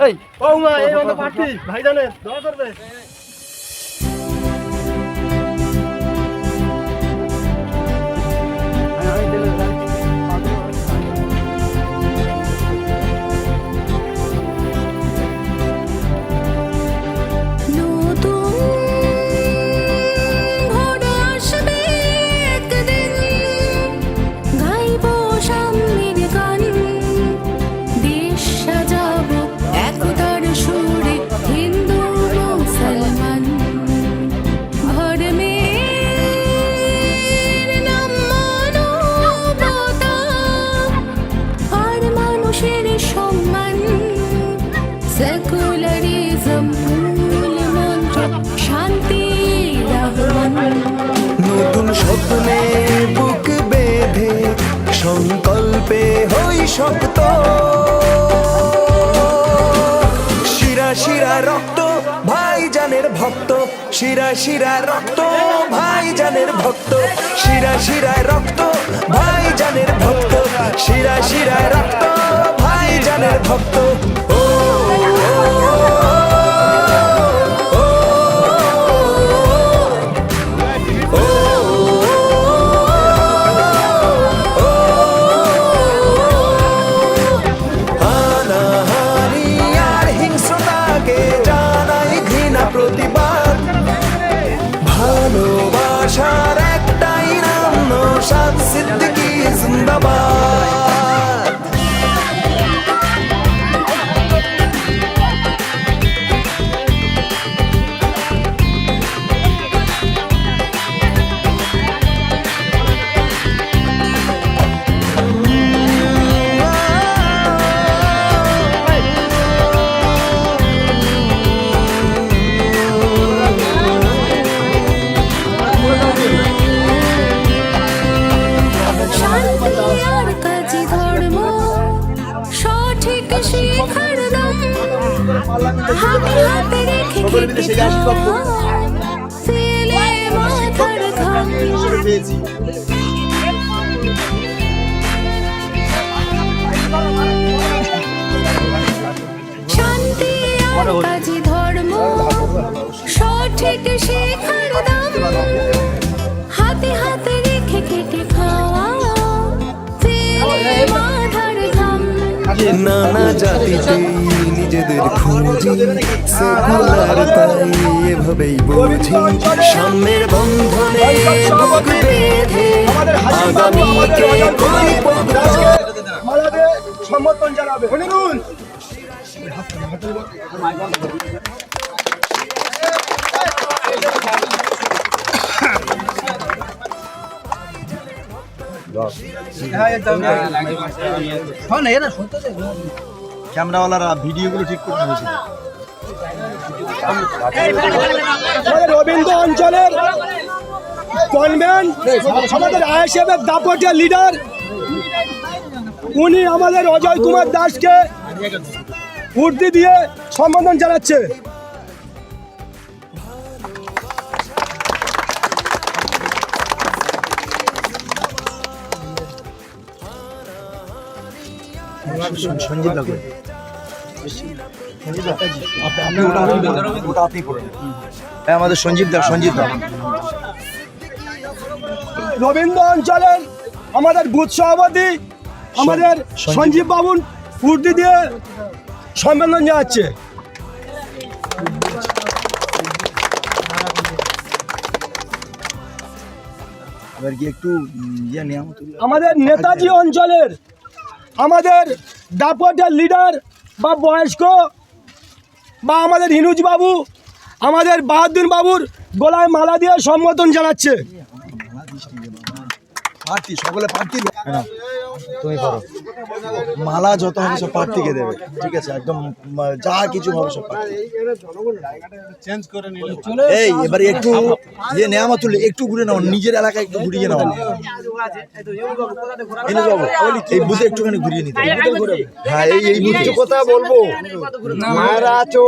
এই ও মা এই প্রার্থী ভাইজানের দোয়া করবে মানুষের সম্মান। সেকুলারিজম মূল মন্ত্র শান্তি নতুন স্বপ্নে বুক বেঁধে সংকল্পে হই শক্ত। শিরা শিরা রক্ত, ভাইজানের ভক্ত। শিরা শিরা রক্ত, ভাইজানের ভক্ত। শিরা শিরা রক্ত, ভাইজানের ভক্ত। শিরা শিরা রক্ত ভক্ত শিখার দাম হাতে হাতে রেখে খেতে ফেলে মাথার ঘাম। শান্তি আর কাজে ধর্ম সঠিক শেখার দাম নানা জাতিতে নিজেদের খুঁজি সেকুলার তাই এভাবেই বুঝি। সামনের বন্ধনে বুক বেঁধে আগামীকে করি পথ মালাদে সমর্থন জানাবে শুনুন ক্যামেরাওয়ালারা ভিডিওগুলো ঠিক করতে হয়েছিল রবীন্দ্র অঞ্চলের কনভেন্ট আমাদের আইএসএফের দাপটিয়া লিডার উনি আমাদের অজয় কুমার দাসকে উর্দি দিয়ে সম্বোধন জানাচ্ছে। লাগবে হ্যাঁ আমাদের সঞ্জীব দা সঞ্জীব দা। রবীন্দ্র অঞ্চলের আমাদের বুথ সভাপতি আমাদের সঞ্জীব। বাবুন উর্দি দিয়ে সম্মেলন উম, ইয়ে আমাদের নেতাজি অঞ্চলের আমাদের দাপটের লিডার বা বয়স্ক বা আমাদের হিনুজ বাবু আমাদের বাহাদুর বাবুর গলায় মালা দিয়ে সম্বোধন জানাচ্ছে। প্রার্থী তুমি করো। মালা যত হবে সব প্রার্থীকে দেবে। ঠিক আছে একদম যা কিছু হবে সব এই এবারে একটু ইয়ে নেয়ামতুল একটু ঘুরে নাও নিজের এলাকায় একটু ঘুরিয়ে নাও। এনে যাব এই বুঝে একটুখানি ঘুরিয়ে নিতে হবে। হ্যাঁ এই এই বুঝে কথা বলব মায়েরা আছো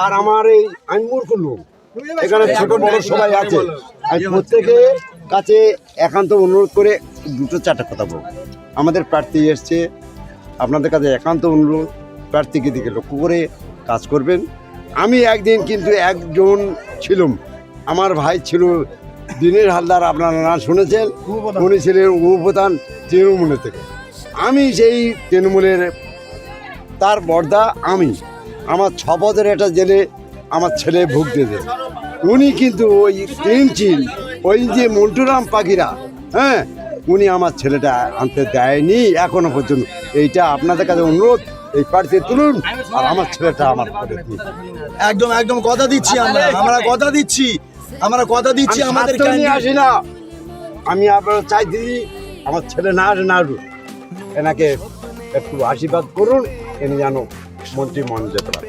আর আমার এই আমি মূর্খ লোক। এখানে ছোট বড় সবাই আছে। আমি প্রত্যেকে কাছে একান্ত অনুরোধ করে দুটো চারটা কথা বলব। আমাদের প্রার্থী এসছে। আপনাদের কাছে একান্ত অনুরোধ, প্রার্থীকে দিকে লক্ষ্য করে কাজ করবেন। আমি একদিন কিন্তু একজন ছিলাম। আমার ভাই ছিল দিনের হালদার, আপনারা না শুনেছেন? উনি ছিলেন উপপ্রধান তৃণমূলের থেকে। আমি সেই তৃণমূলের, তার বর্দা আমি। আমার ছ পদের একটা জেলে আমার ছেলে ভুগতে দেয় উনি কিন্তু ওই তিনচিল, ওই যে মন্টুরাম পাখিরা হ্যাঁ? উনি আমার ছেলেটা আনতে দেয়নি এখনও পর্যন্ত। এইটা আপনাদের কাছে অনুরোধ এই প্রার্থী তুলুন আর আমার ছেলেটা আমার করে দিন। একদম একদম কথা দিচ্ছি আমরা আমরা কথা দিচ্ছি আমরা কথা দিচ্ছি আমি আমাদের নিয়ে আসি না। আমি আপনার চাই দিদি আমার ছেলে না আসে না আসুক। এনাকে একটু আশীর্বাদ করুন এনে যেন মন্ত্রী মন যেতে পারে।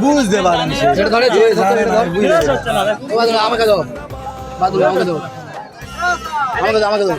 বুঝতে পারেন আমাকে দাও। আমাকে দাও। আমাকে দাও আমাকে দাও।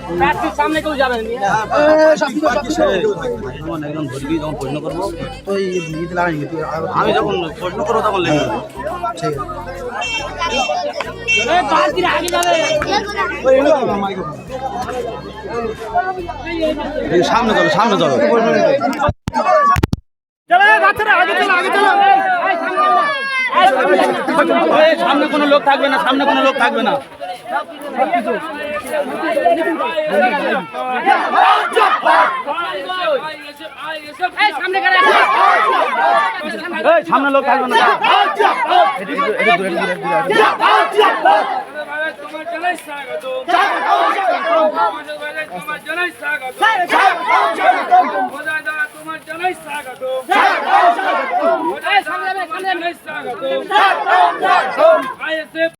সামনে কেউ। একজন ধরবি যখন প্রশ্ন করব আমি যখন প্রশ্ন করব তখন লেগে যাবে। আগে সামনে চলো সামনে চলো। সামনে কোনো লোক থাকবে না সামনে কোনো লোক থাকবে না। সামনে লোক থাকবে না।